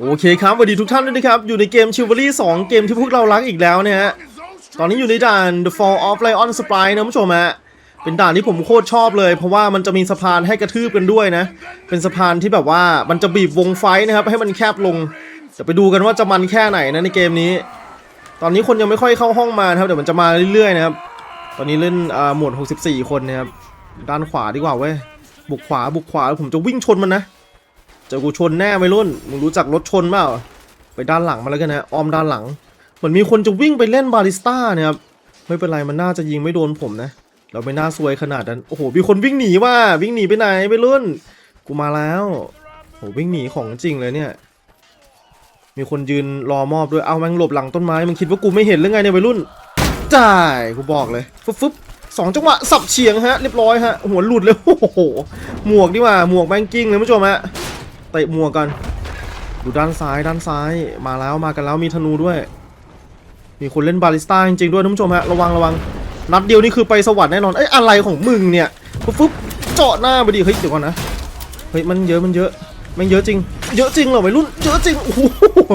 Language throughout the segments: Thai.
โอเคครับสวัสดีทุกท่านด้วยนะครับ อยู่ในเกม Chivalry 2เกมที่พวกเรารักอีกแล้วเนี่ยฮะตอนนี้อยู่ในด่าน The Fall of Lion Spine นะผู้ชมฮะเป็นด่านที่ผมโคตรชอบเลย เพราะว่ามันจะมีสะพานให้กระทืบกันด้วยนะ เป็นสะพานที่แบบว่ามันจะบีบวงไฟนะครับ ให้มันแคบลงจะไปดูกันว่าจะมันแค่ไหนนะในเกมนี้ ตอนนี้คนยังไม่ค่อยเข้าห้องมาครับเดี๋ยวมันจะมาเรื่อยๆนะครับตอนนี้เล่นอ่าหมด64 คนนะครับด้านขวาดีกว่าเว้ยบุกขวาบุกขวาผมจะวิ่งชนมันนะ จอกูชนแน่ไม่รุ่น มึงรู้จักรถชนเปล่า ไปด้านหลังมาแล้วกันนะออมด้านหลัง เหมือนมีคนจะวิ่งไปเล่นบาริสต้าเนี่ยครับ ไม่เป็นไรมันน่าจะยิงไม่โดนผมนะ เราไม่น่าซวยขนาดนั้น โอ้โห มีคนวิ่งหนีว่าวิ่งหนีไปไหนไม่รุ่น กูมาแล้วโหวิ่งหนีของจริงเลยเนี่ย มีคนยืนรอมอบด้วย เอาแม่งหลบหลังต้นไม้ มึงคิดว่ากูไม่เห็นหรือไงเนี่ยวัยรุ่น จ่าย กูบอกเลย ฟึบฟึบสองจังหวะสับเฉียงฮะ เรียบร้อยฮะ หัวหลุดเลย โอ้โห หมวกดีกว่า หมวกแบงกิ้งเลยผู้ชมฮะ เตะหมวกัน ดูด้านซ้ายด้านซ้ายมาแล้วมากันแล้วมีธนูด้วย มีคนเล่นบาลิสต้าจริงๆด้วยท่านผู้ชมฮะระวังระวังนัดเดียวนี่คือไปสวรรค์แน่นอนเอ้ยอะไรของมึงเนี่ยฟึบฟึบเจาะหน้าไปดิเฮ้ยเดี๋ยวก่อนนะเฮ้ยมันเยอะมันเยอะม่งเยอะจริง เยอะจริงเหรอวัยรุ่นเยอะจริงโอ้โห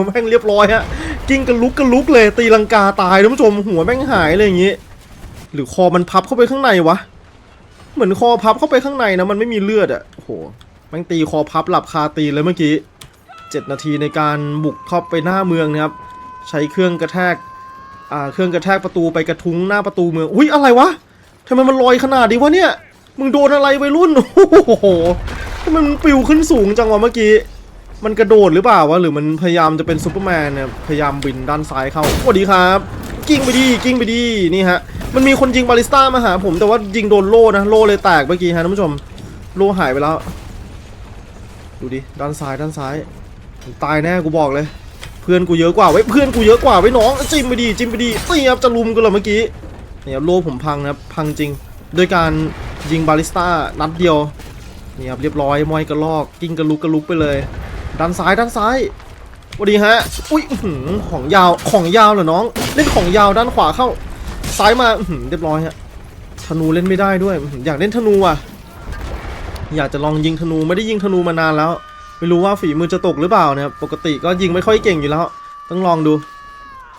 แม่งเรียบร้อยฮะกิ้งกันลุกกันลุกเลยตีลังกาตายท่านผู้ชมหัวแม่งหายเลยอย่างงี้ หรือคอมันพับเข้าไปข้างในวะเหมือนคอพับเข้าไปข้างในนะมันไม่มีเลือดอะโอ้โห ม่งตีคอพับหลับคาตีเลยเมื่อกี้ 7 นาทีในการบุกเข้าไปหน้าเมืองนะครับ ใช้เครื่องกระแทกอ่าเครื่องกระแทกประตูไปกระทุ้งหน้าประตูเมืองอุ้ยอะไรวะทำไมมันลอยขนาดนี้วะเนี่ยมึงโดนอะไรไปรุ่นโอ้โหทำไมมันปิวขึ้นสูงจังวะเมื่อกี้ มันกระโดดหรือเปล่าวะหรือมันพยายามจะเป็นซูเปอร์แมนเนี่ยพยายามบินด้านซ้ายเข้าสวัสดีครับกิ้งไปดีกิ้งไปดีนี่ฮะมันมีคนยิงบาลิสต้ามาหาผมแต่ว่ายิงโดนโล่นะโล่เลยแตกเมื่อกี้ฮะท่านผู้ชมโล่หายไปแล้ว ดูดิ ด้านซ้ายด้านซ้ายตายแน่กูบอกเลย เพื่อนกูเยอะกว่าไว้เพื่อนกูเยอะกว่าไว้น้องจิ้มไปดีจิ้มไปดีเตียบจะลุมกันเหรอเมื่อกี้เนี่ยครับโล่ผมพังนะครับพังจริง โดยการยิงบาลิสต้านัดเดียวนี่ครับเรียบร้อยมอยกระลอกกิ้งกระลุกกระลุกไปเลย ด้านซ้ายด้านซ้ายวัสดีฮะอุ้ยหือของยาวของยาวเหรอน้อง เล่นของยาวด้านขวาเข้าซ้ายมาหือเรียบร้อยฮะธนูเล่นไม่ได้ด้วยอื้อหืออยากเล่นธนูอะ อยากจะลองยิงธนูไม่ได้ยิงธนูมานานแล้ว ไม่รู้ว่าฝีมือจะตกหรือเปล่านะครับปกติก็ยิงไม่ค่อยเก่งอยู่แล้ว ต้องลองดู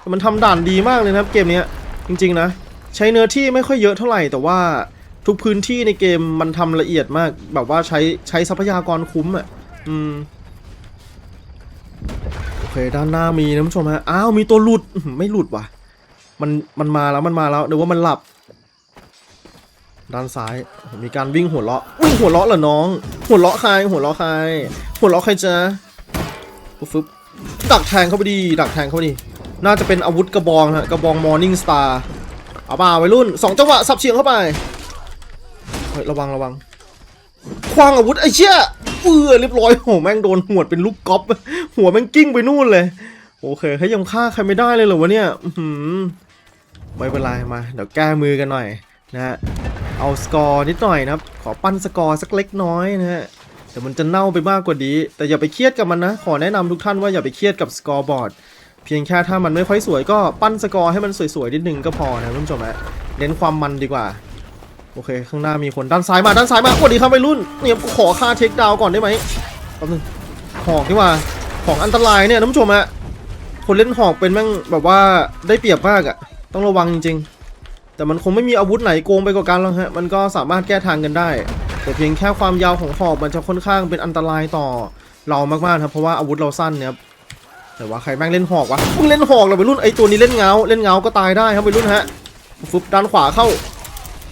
แต่มันทำด่านดีมากเลยนะครับเกมนี้จริงๆนะ ใช้เนื้อที่ไม่ค่อยเยอะเท่าไหร่แต่ว่าทุกพื้นที่ในเกมมันทำละเอียดมาก แบบว่าใช้ใช้ทรัพยากรคุ้มอะอืมโอเคด้านหน้ามีนะผู้ชมฮะอ้าวมีตัวหลุดไม่หลุดว่ะ มันมันมาแล้วมันมาแล้วเดี๋ยวว่ามันหลับ ด้านซ้ายมีการวิ่งหัวเราะวิ่งหัวเราะเหรอน้อง หัวเราะใครหัวเราะใคร หัวเราะใครจ๊ะฟึบฟึบดักแทงเข้าไปดี ดักแทงเข้าไปดี น่าจะเป็นอาวุธกระบองฮะกระบองมอร์นิ่งสตาร์เอาป่าวัยรุ่นสองจังหวะสับเฉียงเข้าไปเฮ้ยระวังระวังคว้างอาวุธไอ้เชี่ยเออเรียบร้อยโหแม่งโดนหวดเป็นลูกกอล์ฟหัวแม่งกิ้งไปนู่นเลย โอเคเฮ้ยยังฆ่าใครไม่ได้เลยเหรอวะเนี่ยไม่เป็นไรมาเดี๋ยวแก้มือกันหน่อยนะฮะ เอาสกอร์นิดหน่อยนะครับ ขอปั้นสกอร์สักเล็กน้อยนะฮะเดี๋ยวมันจะเน่าไปมากกว่านี้ แต่อย่าไปเครียดกับมันนะ ขอแนะนำทุกท่านว่าอย่าไปเครียดกับสกอร์บอร์ด เพียงแค่ถ้ามันไม่ค่อยสวยก็ปั้นสกอร์ให้มันสวยๆนิดนึงก็พอนะท่านผู้ชมฮะเน้นความมันดีกว่า โอเค ข้างหน้ามีคนด้านซ้ายมาด้านซ้ายมาสวัสดีครับวัยรุ่นเนี่ยขอค่าเทคดาวก่อนได้ไหมแป๊บนึงหอกนี่ว่าของอันตรายเนี่ยท่านผู้ชมฮะคนเล่นหอกเป็นแม่งแบบว่าได้เปรียบมากอะต้องระวังจริงๆ แต่มันคงไม่มีอาวุธไหนโกงไปกว่ากันหรอกฮะ มันก็สามารถแก้ทางกันได้ แต่เพียงแค่ความยาวของหอกมันจะค่อนข้างเป็นอันตรายต่อเรามากๆครับ เพราะว่าอาวุธเราสั้นเนี่ยแต่ว่าใครแม่งเล่นหอกวะมึงเล่นหอกเหรอวัยรุ่นไอตัวนี้เล่นเงา เล่นเงาก็ตายได้ครับวัยรุ่นฮะฟึบด้านขวาเข้า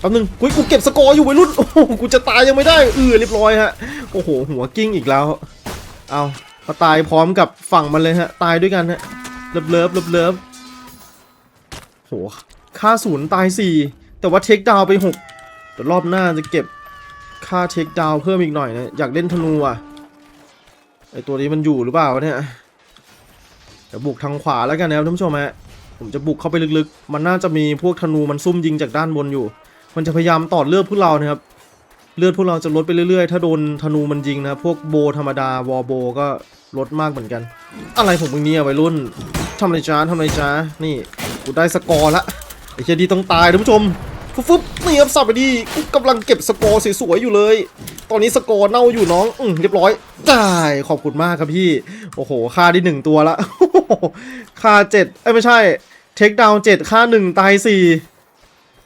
แป๊บนึงกูกูเก็บสกอร์อยู่วัยรุ่น โอ้โห กูจะตายยังไม่ได้เออเรียบร้อยฮะ โอ้โห หัวกิ้งอีกแล้ว เอามาตายพร้อมกับฝั่งมันเลยฮะ ตายด้วยกันฮะ เลิฟเลิฟเลิฟเลิฟโห ค่าศูนย์ตายสี่แต่ว่าเทคดาวไปหกเดี๋ยวรอบหน้าจะเก็บค่าเทคดาวเพิ่มอีกหน่อยนะอยากเล่นธนูอะไอตัวนี้มันอยู่หรือเปล่าเนี่ยเดี๋ยวบุกทางขวาแล้วกันนะท่านผู้ชมฮะผมจะบุกเข้าไปลึกๆ มันน่าจะมีพวกธนูมันซุ่มยิงจากด้านบนอยู่ มันจะพยายามต่อเลือดพวกเรานะครับ เลือดพวกเราจะลดไปเรื่อยๆ ถ้าโดนธนูมันยิงนะ พวกโบธรรมดาวอโบก็ลดมากเหมือนกัน อะไรของมึงเนี่ยวัยรุ่นทำอะไรจ้าทำอะไรจ้านี่ กูได้สกอร์ละ ไอ้เจดีต้องตายท่านผู้ชมฟึบฟึบนี่ครับสับไปดีกูกำลังเก็บสกอร์สวยๆอยู่เลย ตอนนี้สกอร์เน่าอยู่น้องอืมเรียบร้อยจ่ายขอบคุณมากครับพี่ โอ้โหค่าได้หนึ่งตัวละค่าเจ็ดเอ้ยไม่ใช่เทคดาวเจ็ดค่าหนึ่งตายสี่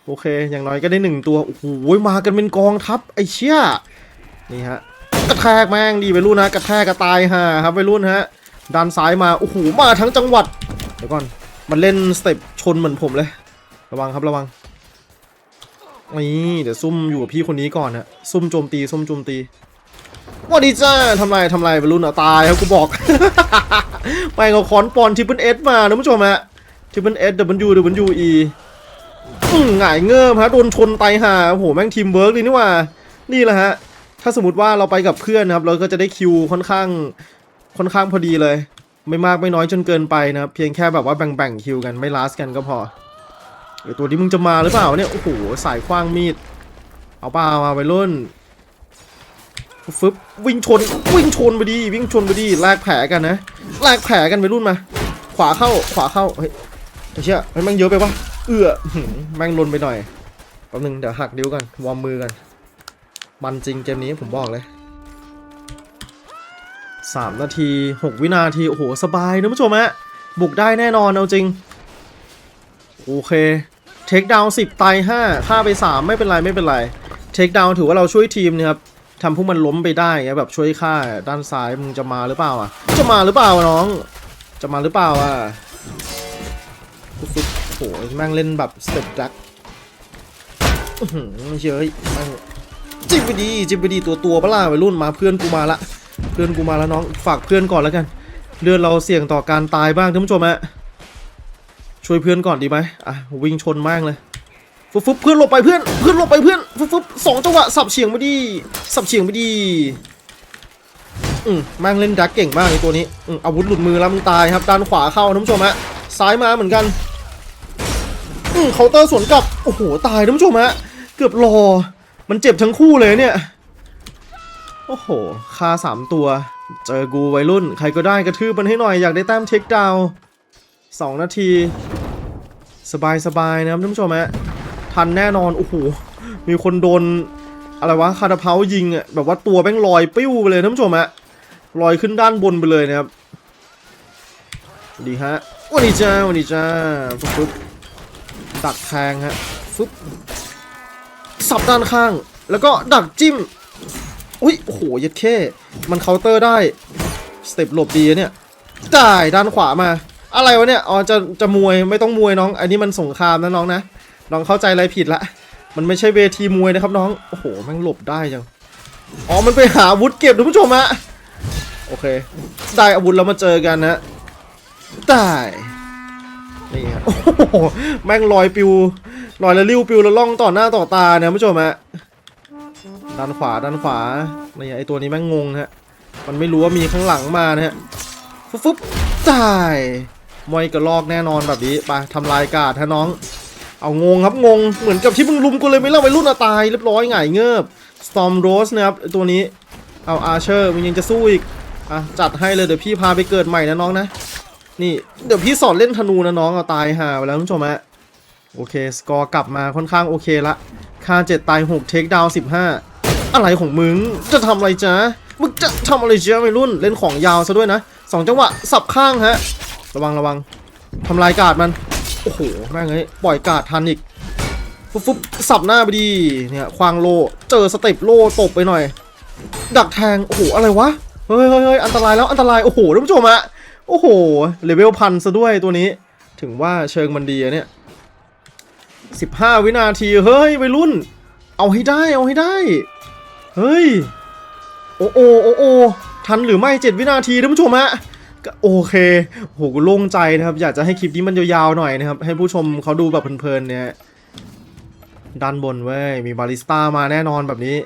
โอเค อย่างน้อยก็ได้หนึ่งตัว โอ้โห มากันเป็นกองทัพไอ้เชี่ยนี่ฮะ กระแทกแม่งดีไปรุ่นนะ กระแทกกระตายห่าครับไปรุ่นฮะด้านซ้ายมา โอ้โห มาทั้งจังหวัด เดี๋ยวก่อน มันเล่นสเต็ปชนเหมือนผมเลย ระวังครับระวังนี่เดี๋ยวซุ่มอยู่กับพี่คนนี้ก่อนฮะซุ่มโจมตีซุ่มโจมตีว่าดีจ้าทำไรทำไรไปรุ่นอะตายครับกูบอก ไปเอาคอนปอนทิปเปิลเอสมานะผู้ชมฮะทิปเปิลเอสดับเบิลยูดับเบิลยูอีหงายเงิบฮะโดนชนตายห่าโอ้โหแม่งทีมเวิร์กเลยนี่ว่า นี่แหละฮะ ถ้าสมมติว่าเราไปกับเพื่อนนะครับ เราก็จะได้คิวค่อนข้างค่อนข้างพอดีเลย ไม่มากไม่น้อยจนเกินไปนะครับ เพียงแค่แบบว่าแบ่งๆคิวกันไม่ลาสกันก็พอ ไอตัวที่มึงจะมาหรือเปล่าเนี่ย โอ้โห สายคว้างมีด เอาเปล่ามาไปรุ่นฟึบวิ่งชน วิ่งชนไปดี วิ่งชนไปดี แลกแผลกันนะ แลกแผลกันไปรุ่นมา ขวาเข้า ขวาเข้า เฮ้ยไอเชี่ยเฮ้ยแม่งเยอะไปปะเอื้อแม่งลนไปหน่อยแป๊บนึงเดี๋ยวหักนิ้วกันวอร์มมือกัน มันจริงเกมนี้ผมบอกเลยสามนาทีหกวินาที โอ้โห สบายนะผู้ชมฮะบุกได้แน่นอนเอาจริง โอเค เทคดาวน์สิบตายห้าฆ่าไปสามไม่เป็นไรไม่เป็นไร เทคดาวน์ถือว่าเราช่วยทีมนะครับทำพวกมันล้มไปได้ไงแบบช่วยฆ่าด้านซ้ายมึงจะมาหรือเปล่าอะ จะมาหรือเปล่าน้อง จะมาหรือเปล่าอะฟุ๊บโอ้โหแม่งเล่นแบบสเต็ปดักอื้อหือเย้ยแม่งจิบไปดีจิบไปดีตัวตัวปะล่ะวัยรุ่นมาเพื่อนกูมาละ เพื่อนกูมาแล้วน้องฝากเพื่อนก่อนแล้วกัน เลือดเราเสี่ยงต่อการตายบ้างท่านผู้ชมฮะ ช่วยเพื่อนก่อนดีไหมอะวิ่งชนมากเลยฟุบฟุบเพื่อนหลบไปเพื่อนเพื่อนหลบไปเพื่อนฟุบฟุบสองจังหวะสับเฉียงไปดีสับเฉียงไปดีอืมแม่งเล่นดักเก่งมากไอตัวนี้อืมอาวุธหลุดมือแล้วมึงตายครับด้านขวาเข้าท่านผู้ชมฮะซ้ายมาเหมือนกันอืมเคาน์เตอร์สวนกลับโอ้โหตายท่านผู้ชมฮะเกือบรอ มันเจ็บทั้งคู่เลยเนี่ยโอ้โหคาสามตัว เจอกูวัยรุ่น ใครก็ได้กระทืบมันให้หน่อยอยากได้แต้มเทคดาวสองนาที สบายๆนะครับท่านผู้ชมฮะทันแน่นอนโอ้โหมีคนโดนอะไรวะคาราเพายิงอะแบบว่าตัวแม่งลอยปิ้วไปเลยท่านผู้ชมฮะลอยขึ้นด้านบนไปเลยนะครับดีฮะวัสดีจ้าวัสดีจ้าฟึบฟึบดักแทงฮะฟึบสับด้านข้าง แล้วก็ดักจิ้มอุ้ยโอ้โหยัดแค่มันเคาน์เตอร์ได้สเต็ปหลบดีอะเนี่ยจ่ายด้านขวามา อะไรวะเนี่ย อ๋อ จะ จะมวย ไม่ต้องมวยน้อง อันนี้มันสงครามนะน้องนะ น้องเข้าใจอะไรผิดละ มันไม่ใช่เวทีมวยนะครับน้อง โอ้โห แม่งหลบได้จัง อ๋อ มันไปหาอาวุธเก็บท่านผู้ชมฮะ โอเค ได้อาวุธแล้วมาเจอกันนะได้นี่ฮะโอ้โห แม่งลอยปิว ลอยแล้วริ้วปิวแล้วล่องต่อหน้าต่อตาเนี่ยผู้ชมฮะ ด้านขวา ด้านขวา นี่ไอตัวนี้แม่งงงฮะ มันไม่รู้ว่ามีข้างหลังมานะฮะฟุบฟุบจ่าย มวยกระลอกแน่นอนแบบนี้ไปทำลายกาดฮะน้อง เอางงครับงงเหมือนกับที่มึงลุมกูเลยไม่เล่าไปรุ่นอะตายเรียบร้อยหงายเงือบ Storm Rose นะครับตัวนี้เอาอาเชอร์มันยังจะสู้อีกอะจัดให้เลยเดี๋ยวพี่พาไปเกิดใหม่นะน้องนะนี่เดี๋ยวพี่สอนเล่นธนูนะน้องเอาตายห่าไปแล้วคุณผู้ชมฮะโอเคสกอร์กลับมาค่อนข้างโอเคละค่าเจ็ดตายหกเทคดาวสิบห้าอะไรของมึงจะทำอะไรจ๊ะมึงจะทำอะไรจ๊ะวัยรุ่นเล่นของยาวซะด้วยนะสองจังหวะสับข้างฮะ ระวังระวังทำลายกาดมัน โอ้โหแม่งเอ้ยปล่อยกาดทันอีกฟุบฟุบสับหน้าไปดีเนี่ยควางโลเจอสเต็ปโลตบไปหน่อย ดักแทงโอ้โหอะไรวะเฮ้ยเฮ้ยอันตรายแล้วอันตรายโอ้โหท่านผู้ชมฮะโอ้โหเลเวลพันซะด้วยตัวนี้ ถึงว่าเชิงมันดีอะเนี่ย15วินาทีเฮ้ยวัยรุ่น เอาให้ได้เอาให้ได้ เฮ้ย โอ้โอโอโอทันหรือไม่7วินาทีท่านผู้ชมฮะ ก็โอเคโหโล่งใจนะครับ อยากจะให้คลิปนี้มันยาวๆหน่อยนะครับ ให้ผู้ชมเขาดูแบบเพลินๆเนี่ยด้านบนเว้ย มีบาริสต้ามาแน่นอนแบบนี้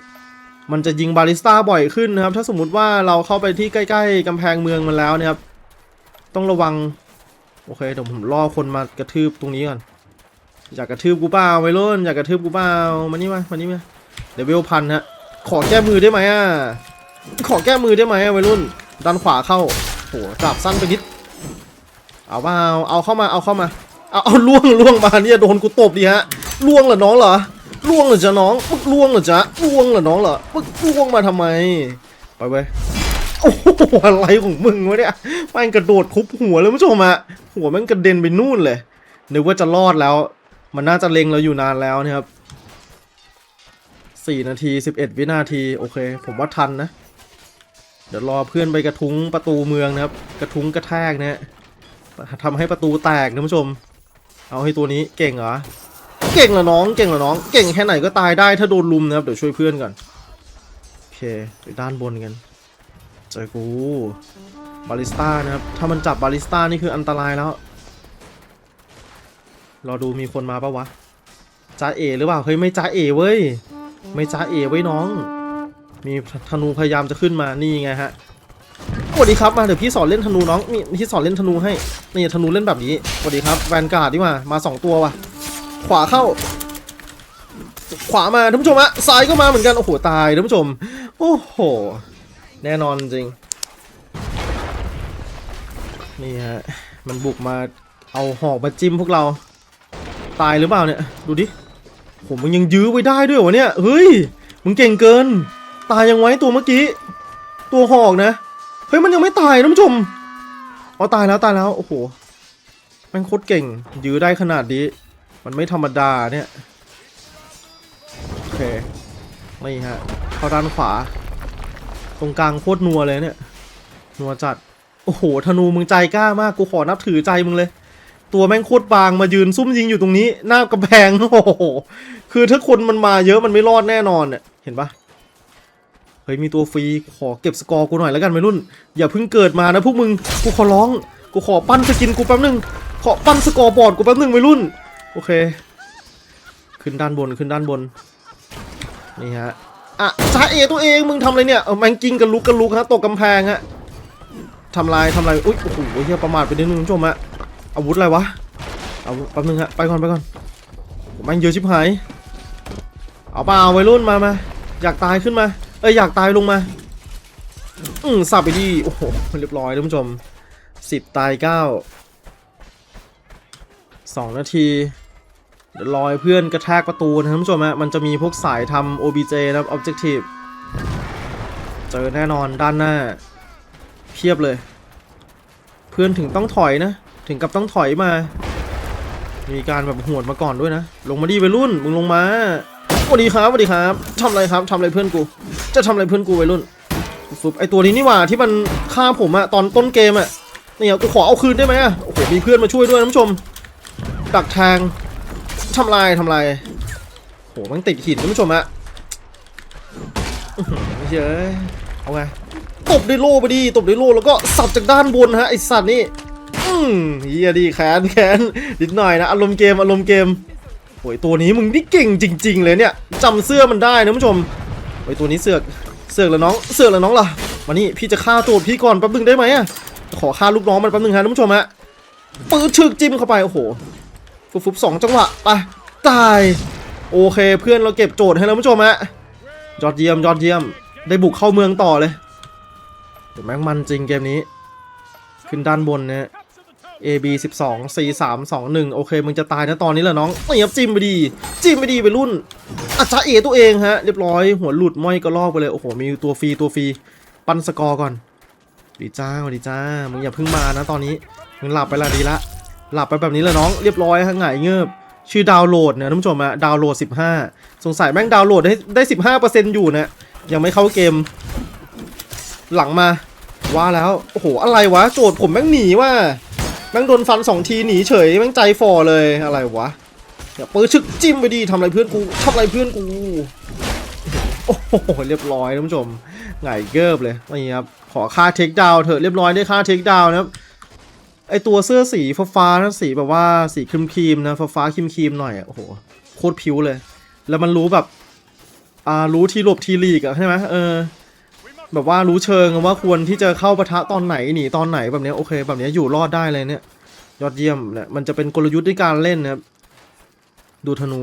มันจะยิงบาริสต้าบ่อยขึ้นนะครับ ถ้าสมมุติว่าเราเข้าไปที่ใกล้ๆกำแพงเมืองมันแล้วเนะครับ ต้องระวัง โอเคเดี๋ยวผมล่อคนมากระทืบตรงนี้ก่อน อยากกระทืบกูเปล่าไวรุ่นอยากกระทืบกูเปล่ามานี่มามานี่มาเดี๋ยวเวลพันฮะขอแก้มือได้ไหมอะขอแก้มือได้ไหมอะไวรุ่นด้านขวาเข้า โหจับสั้นไปนิด เอาเปล่าเอาเข้ามาเอาเข้ามาเอาเอาล่วงล่วงมาเนี่ยโดนกูตบดีฮะล่วงเหรอน้องเหรอล่วงเหรอจ๊ะน้องมึงล่วงเหรอจ๊ะล่วงเหรอน้องเหรอมึงล่วงมาทำไมไปเว้ยโอ้โหอะไรของมึงวะเนี่ยแม่งกระโดดคุบหัวเลยผู้ชมอะหัวแม่งกระเด็นไปนู่นเลยนึกว่าจะรอดแล้ว มันน่าจะเล็งเราอยู่นานแล้วนะครับสี่นาทีสิบเอ็ดวินาที โอเค ผมว่าทันนะ เดี๋ยวรอเพื่อนไปกระทุ้งประตูเมืองนะครับ กระทุ้งกระแทกนะฮะทำให้ประตูแตกนะผู้ชม เอาให้ตัวนี้เก่งเหรอ เก่งเหรอน้อง เก่งเหรอน้อง เก่งแค่ไหนก็ตายได้ถ้าโดนลุมนะครับ เดี๋ยวช่วยเพื่อนก่อน โอเคไปด้านบนกัน เจอกู บาลิสต้านะครับ ถ้ามันจับบาลิสต้านี่คืออันตรายแล้ว รอดูมีคนมาปะวะจ้าเอหรือเปล่า เฮ้ยไม่จ้าเอเว้ย ไม่จ้าเอไว้น้อง มีธนูพยายามจะขึ้นมานี่ไงฮะสวัสดีครับมาเดี๋ยวพี่สอนเล่นธนูน้องนี่พี่สอนเล่นธนูให้นี่ธนูเล่นแบบนี้สวัสดีครับแวนการ์ดดีมามาสองตัวว่ะ ขวาเข้า ขวามาท่านผู้ชมฮะซ้ายก็มาเหมือนกันโอ้โหตายท่านผู้ชม โอ้โห แน่นอนจริง นี่ฮะมันบุกมาเอาหอกมาจิ้มพวกเรา ตายหรือเปล่าเนี่ย ดูดิผมมึงยังยื้อไว้ได้ด้วยวะเนี่ยเฮ้ยมึงเก่งเกิน ตายยังไว้ตัวเมื่อกี้ ตัวหอกนะ เฮ้ยมันยังไม่ตายท่านผู้ชมอ๋อตายแล้วตายแล้ว โอ้โหแม่งโคตรเก่ง ยื้อได้ขนาดนี้ มันไม่ธรรมดาเนี่ย โอเคนี่ฮะ เข้าด้านขวา ตรงกลางโคตรนัวเลยเนี่ย นัวจัด โอ้โห ธนูมึงใจกล้ามาก กูขอนับถือใจมึงเลย ตัวแม่งโคตรบางมายืนซุ่มยิงอยู่ตรงนี้ หน้ากำแพง โอ้โห คือถ้าคนมันมาเยอะมันไม่รอดแน่นอนเนี่ย เห็นปะ เฮ้ยมีตัวฟรีขอเก็บสกอร์กูหน่อยแล้วกันวัยรุ่น อย่าเพิ่งเกิดมานะพวกมึงกูขอร้องกูขอปั้นสกินกูแป๊บนึงขอปั้นสกอร์บอร์ดกูแป๊บนึงวัยรุ่นโอเค ขึ้นด้านบนขึ้นด้านบนนี่ฮะอะจ้าเอตัวเองมึงทำอะไรเนี่ยเออแมงกิ้งกันลุกกันลุกฮะตกกำแพงฮะทำลายทำลายอุ้ยโอ้โหเฮียประมาทไปนิดนึงคุณผู้ชมฮะอาวุธอะไรวะเอาแป๊บนึงฮะไปก่อนไปก่อนแมงเยอะชิบหายเอาเปล่าวัยรุ่นมามาอยากตายขึ้นมา เอ้ยอยากตายลงมา อืมสับไปดีโอ้โหเรียบร้อยท่านผู้ชมสิบตายเก้าสองนาทีเดี๋ยเพื่อนกระแทกประตูนะท่านผู้ชมฮะมันจะมีพวกสายทำ OBJ นะครับ Objective เจอแน่นอนด้านหน้า เพียบเลย เพื่อนถึงต้องถอยนะ ถึงกับต้องถอยมา มีการแบบหวดมาก่อนด้วยนะ ลงมาดีไปรุ่น มึงลงมาสวัสดีครับสวัสดีครับทำอะไรครับทำอะไรเพื่อนกู จะทำอะไรเพื่อนกูไปรุ่นฟุบไอตัวนี้นี่หว่าที่มันฆ่าผมอะตอนต้นเกมอะเนี่ยกูขอเอาคืนได้ไหมอะโอ้โหมีเพื่อนมาช่วยด้วยนผู้ชม ดักทางทำลายทำลายโหมันติดหินท่านผู้ชมอะอื้อเย้ยเอาไง ตบด้วยโล่ไปดีตบด้วยโล่แล้วก็สับจากด้านบนฮะไอสัตว์นี่ อืมเฮียดีแขนแขนนิดหน่อยนะ อารมณ์เกมอารมณ์เกมโอ้ยตัวนี้มึงนี่เก่งจริง ๆ เลยเนี่ยจำเสื้อมันได้นะผู้ชม โอ้ยตัวนี้เสือกเสือกแล้วน้องเสือกแล้วน้องล่ะมานี่พี่จะฆ่าตัวพี่ก่อนแป๊บนึงได้ไหมอะขอฆ่าลูกน้องมันแป๊บนึงฮะท่านผู้ชมฮะปืนฉึกจิ้มเข้าไปโอ้โหฟุบฟุบสองจังหวะไปตายโอเคเพื่อนเราเก็บโจทย์ให้แล้วผู้ชมฮะยอดเยี่ยมยอดเยี่ยม ได้บุกเข้าเมืองต่อเลยเดี๋ยวแม่งมันจริงเกมนี้ ขึ้นด้านบนเนะ A B 12 C 3 2 1โอเค มึงจะตายนะตอนนี้แหละน้องเตียบจิ้มไปดี จิ้มไปดีไปรุ่นอาจารย์เอตัวเองฮะ เรียบร้อยหัวหลุดม้อยก็ลอกไปเลย โอ้โห มีตัวฟรีตัวฟรี ปั้นสกอร์ก่อน ดีจ้าดีจ้า มึงอย่าเพิ่งมานะตอนนี้ มึงหลับไปละดีละ หลับไปแบบนี้เลยน้อง เรียบร้อยฮะหงายเงือบชื่อดาวน์โหลดเนี่ยท่านผู้ชมอะดาวน์โหลด 15 สงสัยแม่งดาวน์โหลดได้ได้15%อยู่นะยังไม่เข้าเกม หลังมาว่าแล้ว โอ้โห อะไรวะ โจทย์ผมแม่งหนีว่ะ แม่งโดนฟันสองทีหนีเฉยแม่งใจฟอเลยอะไรวะเดี๋ยวปืนชึกจิ้มไปดีทำอะไรเพื่อนกูทำอะไรเพื่อนกูโอ้โหเรียบร้อยท่านผู้ชมหงเกิบเลยนี่ครับขอค่าเทคดาวน์เถอะเรียบร้อยได้ค่าเทคดาวน์นะครับไอตัวเสื้อสีฟ้าๆนะสีแบบว่าสีครีมครีมๆนะฟ้าฟ้าครีมครีมๆหน่อยอะโอ้โหโคตรผิวเลย แล้วมันรู้แบบอ่ารู้ทีหลบทีหลีกอะใช่ไหมเออ แบบว่ารู้เชิงว่าควรที่จะเข้าปะทะตอนไหนหนีตอนไหนแบบนี้โอเค แบบนี้อยู่รอดได้เลยเนี่ย ยอดเยี่ยมเนี่ยมันจะเป็นกลยุทธ์ในการเล่นนะครับดูธนู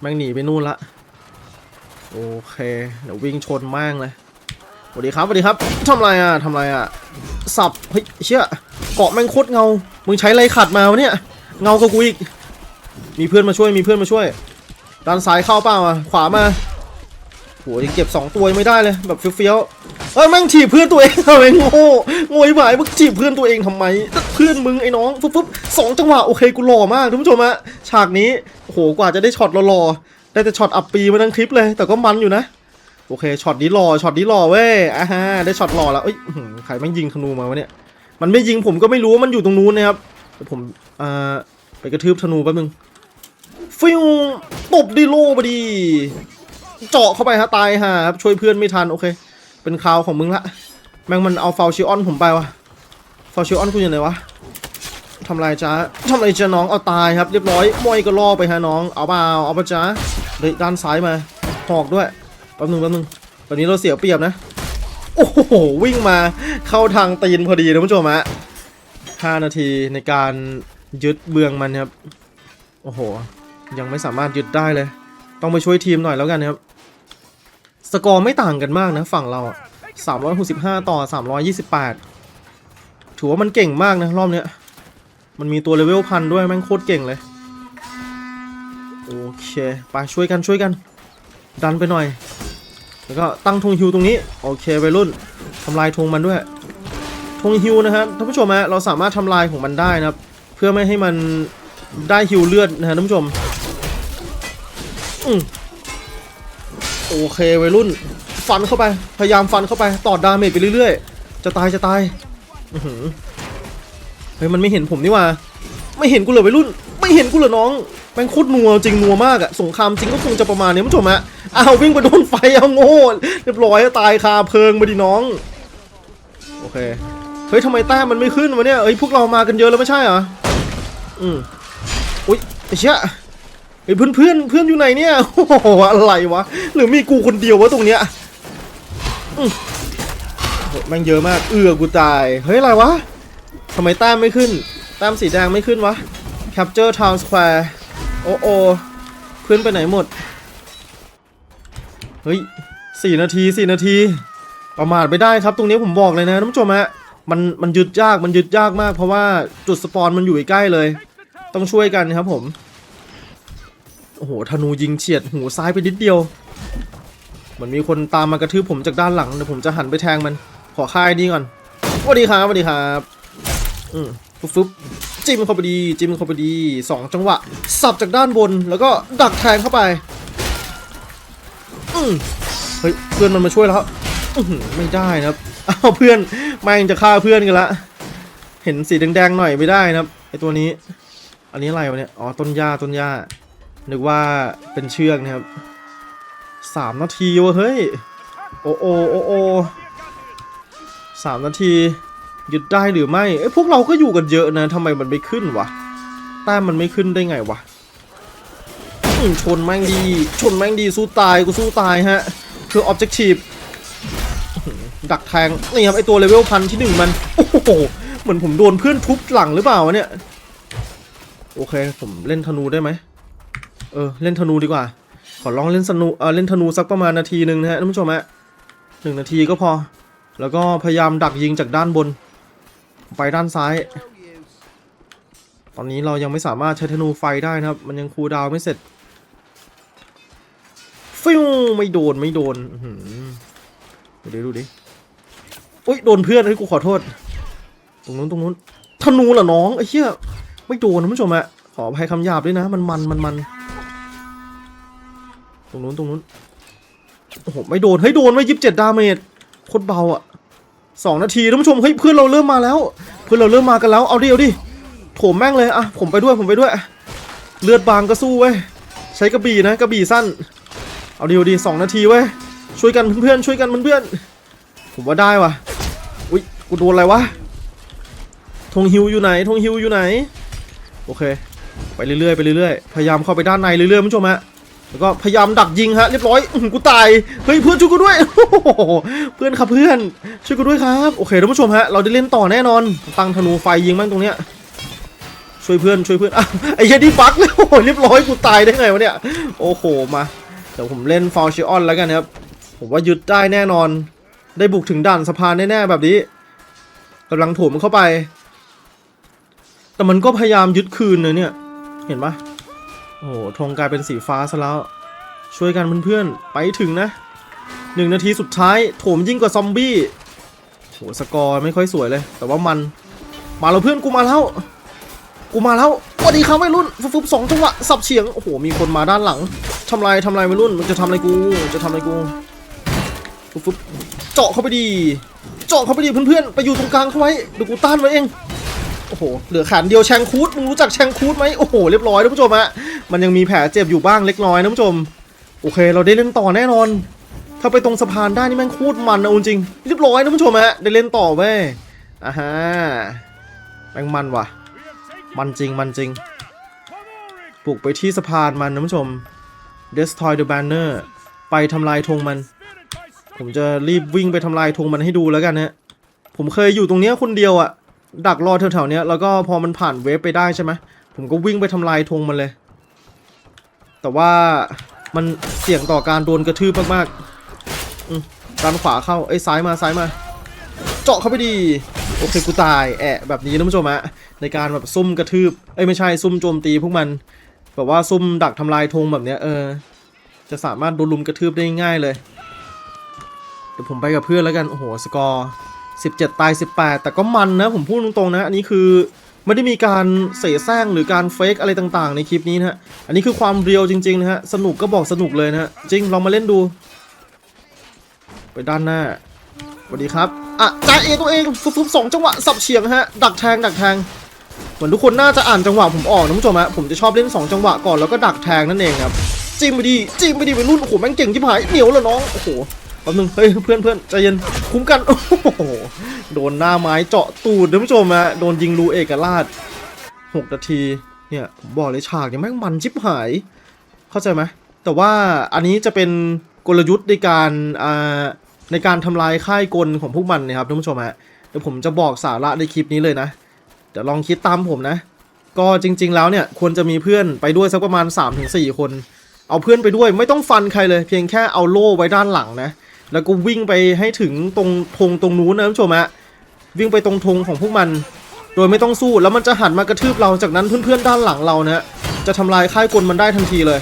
แม่งหนีไปนู่นละโอเคเดี๋ยววิ่งชนแม่งเลยสวัสดีครับสวัสดีครับทำไรอะทำไรอะสับเฮ้ยเชี่ยเกาะแม่งโคตรเงา มึงใช้ไรขัดมาวะเนี่ยเงากับกูอีกมีเพื่อนมาช่วยมีเพื่อนมาช่วยด้านซ้ายเข้าเปล่าอะขวามา โหยังเก็บสองตัวยังไม่ได้เลยแบบเฟี้ยวๆเอ้ยแม่งถีบเพื่อนตัวเองทำไมโง่โง่ไหมายมึงถีบเพื่อนตัวเองทำไมเพื่อนมึงไอ้น้องฟุ๊บฟุ๊บสองจังหวะโอเคกูหล่อมากท่านผู้ชมฮะฉากนี้โอ้โหกว่าจะได้ช็อตหล่อๆได้แต่ช็อตอับปีมาทั้งคลิปเลย แต่ก็มันอยู่นะโอเคช็อตนี้หล่อช็อตนี้หล่อเว้ยอ่าฮะได้ช็อตหล่อแล้วเอ้ยอื้อหือใครแม่งยิงธนูมาวะเนี่ยมันไม่ยิงผมก็ไม่รู้ว่ามันอยู่ตรงนู้นนะครับผมอ่าไปกระทืบธนูแป๊บนึงฟิวตบดีโลพอดี เจาะเข้าไปฮะตายฮะครับช่วยเพื่อนไม่ทันโอเค เป็นคราวของมึงละแม่งมันเอาฟาวชิออนผมไปวะฟาวชิออนกูอยู่ไหนวะทำไรจ้าทำไรจ้าน้องเอาตายครับเรียบร้อยมวยก็ล่อไปฮะน้องเอาเปล่าเอาปะจ้าเฮ้ยด้านซ้ายมาหอกด้วยแป๊บนึงแป๊บนึงตอนนี้เราเสียเปรียบนะโอ้โหวิ่งมาเข้าทางตีนพอดีนะผู้ชมฮะ5นาทีในการยึดเบืองมันครับโอ้โห ยังไม่สามารถยึดได้เลย ต้องไปช่วยทีมหน่อยแล้วกันครับ สกอร์ไม่ต่างกันมากนะฝั่งเราอะ365 ต่อ 328 ถือว่ามันเก่งมากนะรอบเนี้ย มันมีตัวเลเวลพันด้วยแม่งโคตรเก่งเลย โอเค ไปช่วยกันช่วยกัน ดันไปหน่อย แล้วก็ตั้งธงฮิวตรงนี้ โอเคไปรุ่นทำลายธงมันด้วยธงฮิวนะครับท่านผู้ชมฮะเราสามารถทำลายของมันได้นะครับ เพื่อไม่ให้มันได้ฮิวเลือดนะฮะท่านผู้ชมอืม โอเควัยรุ่น ฟันเข้าไป พยายามฟันเข้าไป ตอดดาเมจไปเรื่อยๆ จะตายจะตายเฮ้ยมันไม่เห็นผมนี่ว่า ไม่เห็นกูเลยวัยรุ่น ไม่เห็นกูเลยน้องแม่งโคตรนัวจริงนัวมากอะสงครามจริงก็คงจะประมาณนี้ผู้ชมฮะอ้าววิ่งไปโดนไฟเอาโง่เรียบร้อยตายคาเพลิงมาดิน้อง โอเค เฮ้ยทำไมแต้มมันไม่ขึ้นวะเนี่ยเอ้ยพวกเรามากันเยอะแล้วไม่ใช่เหรอ อืมอุ้ยไอ้เชี่ย เพื่อนเพื่อนเพื่อนอยู่ไหนเนี่ยโอ้โหอะไรวะหรือมีกูคนเดียววะตรงเนี้ยอืมโหแม่งเยอะมากเอือกูตายเฮ้ยอะไรวะทำไมแต้มไม่ขึ้นแต้มสีแดงไม่ขึ้นวะ Capture Town Square โอ้โอเพื่อนไปไหนหมดเฮ้ยสี่นาทีสี่นาที ประมาทไม่ได้ครับ ตรงนี้ผมบอกเลยนะท่านผู้ชมฮะมันมันยึดยากมันยึดยากมากเพราะว่าจุดสปอนมันอยู่ใกล้เลย ต้องช่วยกันครับผม โอ้โหธนูยิงเฉียดหูซ้ายไปนิดเดียว เหมือนมีคนตามมากระทืบผมจากด้านหลังเดี๋ยวผมจะหันไปแทงมัน ขอค่ายนี่ก่อนสวัสดีครับสวัสดีครับอืมฟุบฟุบจิ้มเข้าไปดีจิ้มเข้าไปดีสองจังหวะ สับจากด้านบนแล้วก็ดักแทงเข้าไปอืมเฮ้ยเพื่อนมันมาช่วยแล้วไม่ได้นะครับอ้าวเพื่อนแม่งจะฆ่าเพื่อนกันละเห็นสีแดงๆหน่อยไม่ได้นะครับไอตัวนี้ อันนี้อะไรวะเนี่ยอ๋อต้นหญ้าต้นหญ้า นึกว่าเป็นเชือกนะครับสามนาทีวะเฮ้ย โอโอโอโอสามนาทีหยุดได้หรือไม่เอ้พวกเราก็อยู่กันเยอะนะทำไมมันไม่ขึ้นวะแต้มมันไม่ขึ้นได้ไงวะชนแม่งดี ชนแม่งดีสู้ตายกูสู้ตายฮะ คือออบเจกตีฟดักแทงนี่ครับไอตัวเลเวลพันที่หนึ่งมัน โอ้โห เหมือนผมโดนเพื่อนทุบหลังหรือเปล่าวะเนี่ย โอเค ผมเล่นธนูได้ไหม เออเล่นธนูดีกว่า ขอลองเล่นธนูเออเล่นธนูสักประมาณนาทีหนึ่งนะฮะท่านผู้ชมฮะหนึ่งนาทีก็พอ แล้วก็พยายามดักยิงจากด้านบน ไปด้านซ้าย ตอนนี้เรายังไม่สามารถใช้ธนูไฟได้นะครับ มันยังคูลดาวไม่เสร็จฟิวไม่โดนไม่โดนอื้อหือเดี๋ยวดูดิอุ้ยโดนเพื่อนเฮ้ยกูขอโทษ ตรงนู้นตรงนู้นธนูเหรอน้องไอ้เหี้ยไม่โดนนะผู้ชมอะ ออภัยคำหยาบด้วยนะ มันมันมันมันตรงนู้นตรงนู้นโอ้โหไม่โดนเฮ้ยโดนไว้ยิบเจ็ดดาเมจโคตรเบาอะสองนาทีท่านผู้ชมเฮ้ยเพื่อนเราเริ่มมาแล้ว เพื่อนเราเริ่มมากันแล้วเอาดิเอาดิโถมแม่งเลยอะผมไปด้วยผมไปด้วย เลือดบางก็สู้เว้ยใช้กระบี่นะกระบี่สั้น เอาดีเอาดีสองนาทีเว้ยช่วยกันเพื่อนๆช่วยกันเพื่อนๆผมว่าได้ว่ะอุ้ยกูโดนอะไรวะธงฮิวอยู่ไหนธงฮิวอยู่ไหน โอเค ไปเรื่อยๆไปเรื่อยๆพยายามเข้าไปด้านในเรื่อยๆผู้ชมฮะแล้วก็พยายามดักยิงฮะเรียบร้อยกูตายเฮ้ยเพื่อนช่วยกูด้วยเพื่อนครับเพื่อนช่วยกูด้วยครับโอเคท่านผู้ชมฮะเราได้เล่นต่อแน่นอน ตั้งธนูไฟยิงบ้างตรงเนี้ยช่วยเพื่อนช่วยเพื่อนอไอ้เหี้ยนี่บั๊กเลยโอ้โหเรียบร้อยกูตายได้ไงวะเนี่ยโอ้โหมาเดี๋ยวผมเล่นฟอลชิออนแล้วกันครับผมว่ายึดได้แน่นอน ได้บุกถึงด่านสะพานแน่ๆแบบนี้กำลังโถมเข้าไป แต่มันก็พยายามยึดคืนเลยเนี่ย เห็นปะโอ้โหธงกลายเป็นสีฟ้าซะแล้ว ช่วยกันเพื่อนๆ ไปถึงนะหนึ่งนาทีสุดท้าย โถมยิ่งกว่าซอมบี้โหสกอร์ไม่ค่อยสวยเลย แต่ว่ามัน มาแล้วเพื่อนกูมาแล้ว กูมาแล้วสวัสดีครับวัยรุ่นฟุบสองจังหวะสับเฉียง โอ้โห มีคนมาด้านหลังทำลายทำลายวัยรุ่น มันจะทำอะไรกู จะทำอะไรกูฟุบฟุบเจาะเข้าไปดี เจาะเข้าไปดีเพื่อนๆ ไปอยู่ตรงกลางเขาไว้เดี๋ยวกูต้านไว้เอง โอ้โห เหลือขานเดียวแชงคูดมึงรู้จักแชงคูดไหมโอ้โห เรียบร้อยท่านผู้ชมฮะ มันยังมีแผลเจ็บอยู่บ้างเล็กน้อยนะท่านผู้ชม โอเค เราได้เล่นต่อแน่นอน ถ้าไปตรงสะพานได้นี่แม่งโคตรมันนะจริง เรียบร้อยนะท่านผู้ชมฮะ ได้เล่นต่อเว้ยอ่าฮะแม่งมันว่ะ มันจริง มันจริง ปลุกไปที่สะพานมันนะท่านผู้ชม destroy the banner ไปทำลายธงมัน ผมจะรีบวิ่งไปทำลายธงมันให้ดูแล้วกันนะผมเคยอยู่ตรงเนี้ยคนเดียวอะ ดักรอแถวๆเนี้ยแล้วก็พอมันผ่านเวฟไปได้ใช่ไหมผมก็วิ่งไปทำลายธงมันเลย แต่ว่ามันเสี่ยงต่อการโดนกระทืบมากๆด้านขวาเข้าไอ้ซ้ายมาซ้ายมา เจาะเข้าไปดีโอเคกูตายแอะแบบนี้นะผู้ชมฮะในการแบบซุ่มกระทืบเอ้ยไม่ใช่ซุ่มโจมตีพวกมันแบบว่าซุ่มดักทำลายธงแบบเนี้ยเออ จะสามารถโดนลุมกระทืบได้ง่ายเลยเดี๋ยวผมไปกับเพื่อนแล้วกันโอ้โหสกอร์ 17 ตาย 18 แต่ก็มันนะผมพูดตรงๆนะอันนี้คือไม่ได้มีการเสแสร้งหรือการเฟกอะไรต่างๆ ในคลิปนี้นะฮะ อันนี้คือความเรียวจริงๆนะฮะ สนุกก็บอกสนุกเลยนะฮะ จริงลองมาเล่นดู ไปด้านหน้าสวัสดีครับ อะจ่าเอตัวเองฟุบฟุบสองจังหวะสับเฉียงฮะ ดักแทงดักแทง เหมือนทุกคนน่าจะอ่านจังหวะผมออกนะผู้ชมฮะ ผมจะชอบเล่น 2 จังหวะก่อนแล้วก็ดักแทงนั่นเองครับ จิ้มไปดีจิ้มไปดีไปรุ่นโอ้โหแม่งเก่งที่หายเหนียวเลยน้อง โอ้โห แป๊บนึงเฮ้ยเพื่อนเพื่อนใจเย็นคุ้มกันโอ้โหโดนหน้าไม้เจาะตูดท่านผู้ชมฮะโดนยิงรูเอกราชหกนาทีเนี่ยผมบอกเลยฉากเนี่ยแม่งมันชิบหาย เข้าใจไหมแต่ว่าอันนี้จะเป็นกลยุทธ์ในการอ่าในการทำลายค่ายกลของพวกมันนะครับท่านผู้ชมฮะเดี๋ยวผมจะบอกสาระในคลิปนี้เลยนะ เดี๋ยวลองคิดตามผมนะ ก็จริง ๆ แล้วเนี่ยควรจะมีเพื่อนไปด้วยสักประมาณ 3-4 คน เอาเพื่อนไปด้วยไม่ต้องฟันใครเลย เพียงแค่เอาโล่ไว้ด้านหลังนะ แล้วก็วิ่งไปให้ถึงตรงธงตรงนู้นนะท่านผู้ชมฮะวิ่งไปตรงธงของพวกมัน โดยไม่ต้องสู้แล้วมันจะหันมากระทืบเราจากนั้นเพื่อนๆด้านหลังเรานะฮะจะทำลายค่ายกลมันได้ทันทีเลย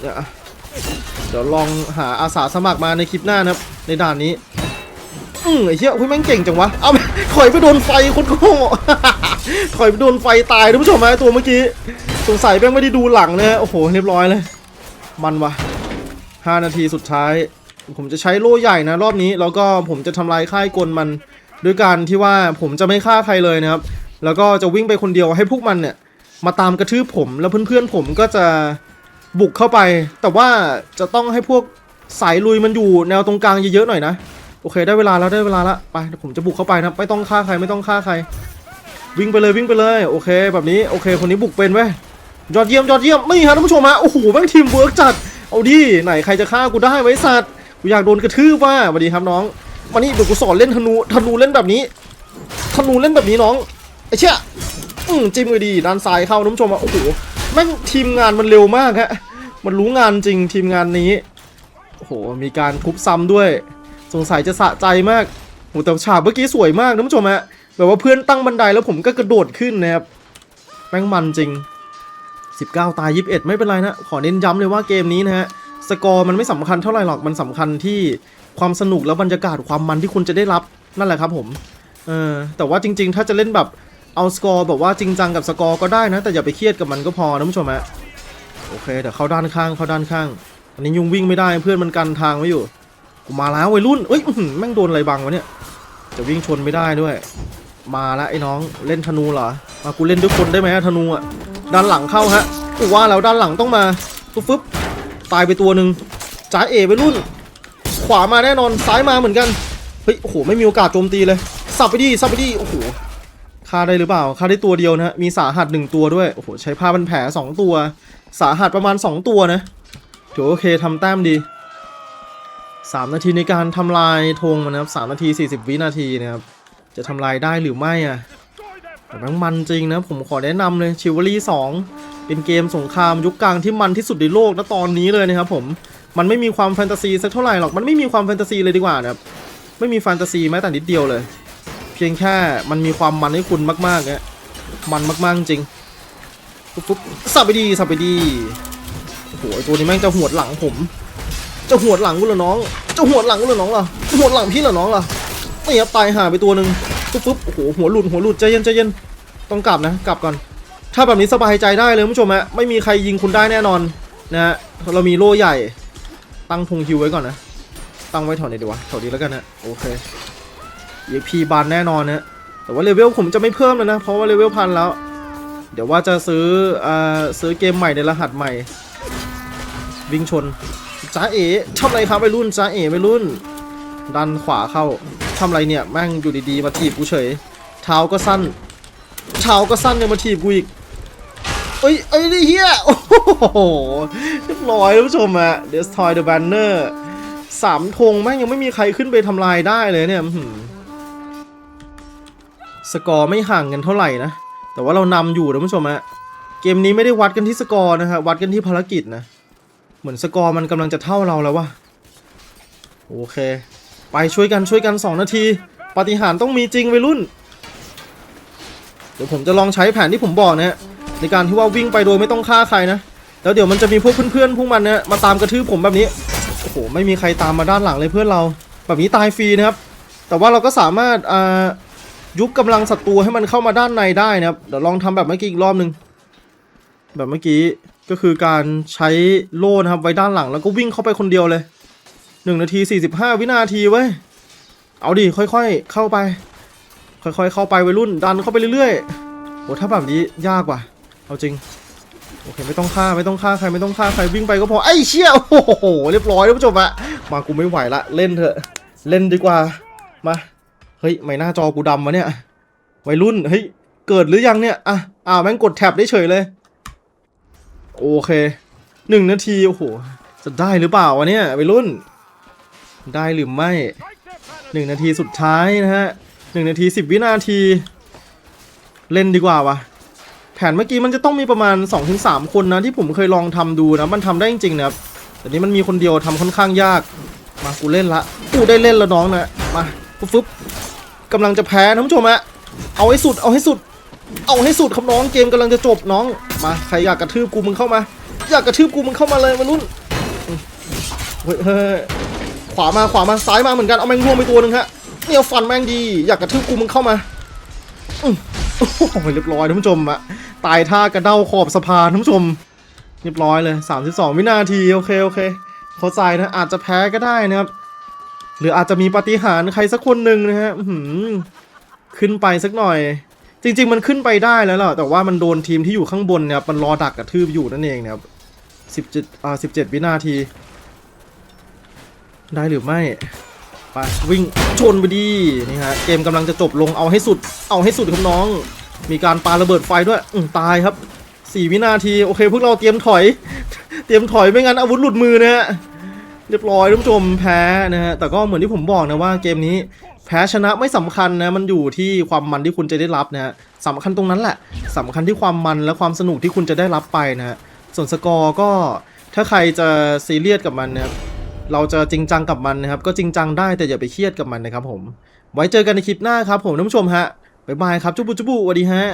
เดี๋ยวลองหาอาสาสมัครมาในคลิปหน้านะครับในด่านนี้อืมไอ้เหี้ยคุณแม่งเก่งจังวะเอาถอยไปโดนไฟคนโง่ถอยไปโดนไฟตายท่านผู้ชมฮะตัวเมื่อกี้สงสัยแม่งไม่ได้ดูหลังนะฮะโอ้โหเรียบร้อยเลย มันวะห้านาทีสุดท้าย ผมจะใช้โล่ใหญ่นะรอบนี้แล้วก็ผมจะทำลายค่ายกลมันด้วยการที่ว่าผมจะไม่ฆ่าใครเลยนะครับ แล้วก็จะวิ่งไปคนเดียวให้พวกมันเนี่ย มาตามกระทืบผมแล้วเพื่อนๆผมก็จะบุกเข้าไป แต่ว่าจะต้องให้พวกสายลุยมันอยู่แนวตรงกลางเยอะๆหน่อยนะโอเค ได้เวลาแล้วได้เวลาแล้วไปผมจะบุกเข้าไปนะไม่ต้องฆ่าใครไม่ต้องฆ่าใคร วิ่งไปเลยวิ่งไปเลยโอเค แบบนี้โอเค คนนี้บุกเป็นเว้ยยอดเยี่ยมยอดเยี่ยมไม่ฮะท่านผู้ชมฮะโอ้โหแม่งทีมเวิร์กจัดเอาดิไหนใครจะฆ่ากูได้ไว้สัตว์ กูอยากโดนกระทืบว่ะสวัสดีครับน้องมานี่เดี๋ยวกูสอนเล่นธนูธนูเล่นแบบนี้ธนูเล่นแบบนี้น้องไอ้เชี่ยอืมจิ้มเลยดีด้านซ้ายเข้านผู้ชมอะโอ้โหแม่งทีมงานมันเร็วมากฮะมันรู้งานจริงทีมงานนี้โอ้โหมีการคุบซ้ำด้วย สงสัยจะสะใจมากโหแต่ฉากเมื่อกี้สวยมากนผู้ชมฮะแบบว่าเพื่อนตั้งบันไดแล้วผมก็กระโดดขึ้นนะครับแม่งมันจริง 19 ตาย 21 ไม่เป็นไรนะ ขอเน้นย้ำเลยว่าเกมนี้นะฮะ สกอร์มันไม่สำคัญเท่าไหร่หรอกมันสำคัญที่ความสนุกแล้วบรรยากาศความมันที่คุณจะได้รับนั่นแหละครับผมเออแต่ว่าจริง ๆ ถ้าจะเล่นแบบเอาสกอร์แบบว่าจริงจังกับสกอร์ก็ได้นะ แต่อย่าไปเครียดกับมันก็พอนะผู้ชมฮะโอเคเดี๋ยวเข้าด้านข้างเข้าด้านข้าง อันนี้ยุงวิ่งไม่ได้เพื่อนมันกันทางไว้อยู่กูมาแล้ววัยรุ่นเอ้ยแม่งโดนอะไรบังวะเนี่ยจะวิ่งชนไม่ได้ด้วย มาแล้วไอ้น้องเล่นธนูเหรอมากูเล่นด้วยคนได้ไหมธนูอะด้านหลังเข้าฮะกูว่าแล้วด้านหลังต้องมาปุ๊บปุ๊บ ตายไปตัวหนึ่งจ้าเอไปรุ่น ขวามาแน่นอนซ้ายมาเหมือนกันเฮ้ยโอ้โหไม่มีโอกาสโจมตีเลยสับไปดิสับไปดิโอ้โหฆ่าได้หรือเปล่าฆ่าได้ตัวเดียวนะฮะมีสาหัสหนึ่งตัวด้วยโอ้โหใช้ผ้าพันแผลสองตัว สาหัสประมาณสองตัวนะถือโอเคทำแต้มดีสามนาทีในการทำลายธงนะครับสามนาทีสี่สิบวินาทีนะครับจะทำลายได้หรือไม่อะ แต่แม่งมันจริงนะ ผมขอแนะนำเลยชิว a รี่สองเป็นเกมสงครามยุคกลางที่มันที่สุดในโลกณตอนนี้เลยนะครับผมมันไม่มีความแฟนตาซีสักเท่าไหร่หรอกมันไม่มีความแฟนตาซีเลยดีกว่านะครับไม่มีแฟนตาซีแม้แต่นิดเดียวเลย เพียงแค่มันมีความมันให้คุณมากๆนะมันมากๆจริงปุ๊บปุ๊บสับไปดีสับไปดีโอ้โหตัวนี้แม่งจะหวดหลังผม จะหวดหลังกูเหรอน้อง จะหวดหลังกูเหรอน้องล่ะจะหวดหลังพี่เหรอน้องล่ะ นี่ครับตายหาไปตัวหนึ่งปุ๊บปุ๊บโอ้โหหัวหลุดหัวหลุดใจเย็นใจเย็นต้องกลับนะกลับก่อน ถ้าแบบนี้สบายใจได้เลยคุณผู้ชมฮะไม่มีใครยิงคุณได้แน่นอนนะฮะเรามีโล่ใหญ่ ตั้งธงฮิวไว้ก่อนนะ ตั้งไว้แถวไหนดีวะแถวนี้แล้วกันนะโอเค EP บานแน่นอนนะแต่ว่าเลเวลผมจะไม่เพิ่มแล้วนะ เพราะว่าเลเวลพันแล้ว เดี๋ยวว่าจะซื้ออ่าซื้อเกมใหม่ในรหัสใหม่ วิ่งชนจ้าเอ๋ทำอะไรครับไปรุ่นจ้าเอ๋ไปรุ่น ดันขวาเข้าทำอะไรเนี่ยแม่งอยู่ดีๆมาถีบกูเฉย เท้าก็สั้น เท้าก็สั้นยังมาถีบกูอีกเอ้ยเอ้ยนี่เฮียโอ้โหเรียบร้อยท่านผู้ชมอะ destroy the banner สามธงแม่งยังไม่มีใครขึ้นไปทำลายได้เลยเนี่ยสกอร์ไม่ห่างกันเท่าไหร่นะ แต่ว่าเรานำอยู่ท่านผู้ชมฮะเกมนี้ไม่ได้วัดกันที่สกอร์นะฮะวัดกันที่ภารกิจนะ เหมือนสกอร์มันกำลังจะเท่าเราแล้ววะโอเค ไปช่วยกันช่วยกัน 2 นาที ปฏิหารต้องมีจริงวัยรุ่น เดี๋ยวผมจะลองใช้แผนที่ผมบอกนะฮะในการที่ว่าวิ่งไปโดยไม่ต้องฆ่าใครนะ แล้วเดี๋ยวมันจะมีพวกเพื่อนๆพวกมันเนี่ยมาตามกระทืบผมแบบนี้ โอ้โห ไม่มีใครตามมาด้านหลังเลยเพื่อนเรา แบบนี้ตายฟรีนะครับ แต่ว่าเราก็สามารถอ่ายุบกำลังศัตรูให้มันเข้ามาด้านในได้นะครับ เดี๋ยวลองทำแบบเมื่อกี้อีกรอบหนึ่งแบบเมื่อกี้ก็คือการใช้โล่นะครับไว้ด้านหลังแล้วก็วิ่งเข้าไปคนเดียวเลย หนึ่งนาทีสี่สิบห้าวินาทีเว้ย เอาดิค่อยๆ เข้าไป ค่อยๆ เข้าไปวัยรุ่น ดันเข้าไปเรื่อยๆโอ้ถ้าแบบนี้ยากว่ะ เอาจริง โอเคไม่ต้องฆ่าไม่ต้องฆ่าใครไม่ต้องฆ่าใครวิ่งไปก็พอไอ้เชี่ยโอ้โหเรียบร้อยท่านผู้ชมอะมากูไม่ไหวละเล่นเถอะ เล่นดีกว่ามาเฮ้ยไม่หน้าจอกูดำวะเนี่ยวัยรุ่นเฮ้ยเกิดหรือยังเนี่ยอะอ่าแม่งกดแท็บได้เฉยเลยโอเคหนึ่งนาทีโอ้โหจะได้หรือเปล่าวะเนี่ยวัยรุ่น ได้หรือไม่หนึ่งนาทีสุดท้ายนะฮะหนึ่งนาทีสิบวินาที เล่นดีกว่าวะแผนเมื่อกี้มันจะต้องมีประมาณ 2-3 คนนะ ที่ผมเคยลองทำดูนะ มันทำได้จริงๆนะครับแต่นี้มันมีคนเดียวทำค่อนข้างยาก มากูเล่นละกูได้เล่นแล้วน้องนะมาปุ๊บฟึบกำลังจะแพ้ท่านผู้ชมอะเอาให้สุดเอาให้สุด เอาให้สุดครับน้องเกมกำลังจะจบน้องมาใครอยากกระทืบกูมึงเข้ามา อยากกระทืบกูมึงเข้ามาเลยมารุ่นเฮ้ย ขวามาขวามาซ้ายมาเหมือนกันเอาแมงร่วงไปตัวหนึ่งฮะเนี่ยฟันแมงดีอยากกระทืบกูมึงเข้ามาโอ้โหเรียบร้อยท่านผู้ชมอะตายท่ากระเด้าขอบสะพานท่านผู้ชม เรียบร้อยเลย 32 วินาทีโอเคโอเคเข้าใจนะอาจจะแพ้ก็ได้นะครับหรืออาจจะมีปฏิหารใครสักคนหนึ่งนะฮะขึ้นไปสักหน่อย จริง ๆ มันขึ้นไปได้แล้วล่ะแต่ว่ามันโดนทีมที่อยู่ข้างบนเนี่ยมันรอดักกระทืบอยู่นั่นเองนะครับ17อ่า17 วินาที ได้หรือไม่ไปวิ่งชนไปดีนี่ฮะเกมกำลังจะจบลงเอาให้สุด เอาให้สุดครับน้อง มีการปาระเบิดไฟด้วยอืตายครับสี่วินาทีโอเคพวกเราเตรียมถอย เตรียมถอยไม่งั้นอาวุธหลุดมือนะฮะเรียบร้อยท่านผู้ชมแพ้นะฮะแต่ก็เหมือนที่ผมบอกนะว่าเกมนี้แพ้ชนะไม่สำคัญนะมันอยู่ที่ความมันที่คุณจะได้รับนะฮะสำคัญตรงนั้นแหละสำคัญที่ความมันและความสนุกที่คุณจะได้รับไปนะฮะส่วนสกอร์ก็ถ้าใครจะซีเรียสกับมันนะครับ เราจะจริงจังกับมันนะครับ ก็จริงจังได้แต่อย่าไปเครียดกับมันนะครับผม ไว้เจอกันในคลิปหน้าครับผมท่านผู้ชมฮะบ๊ายบายครับจุบุจุบุสวัสดีฮะ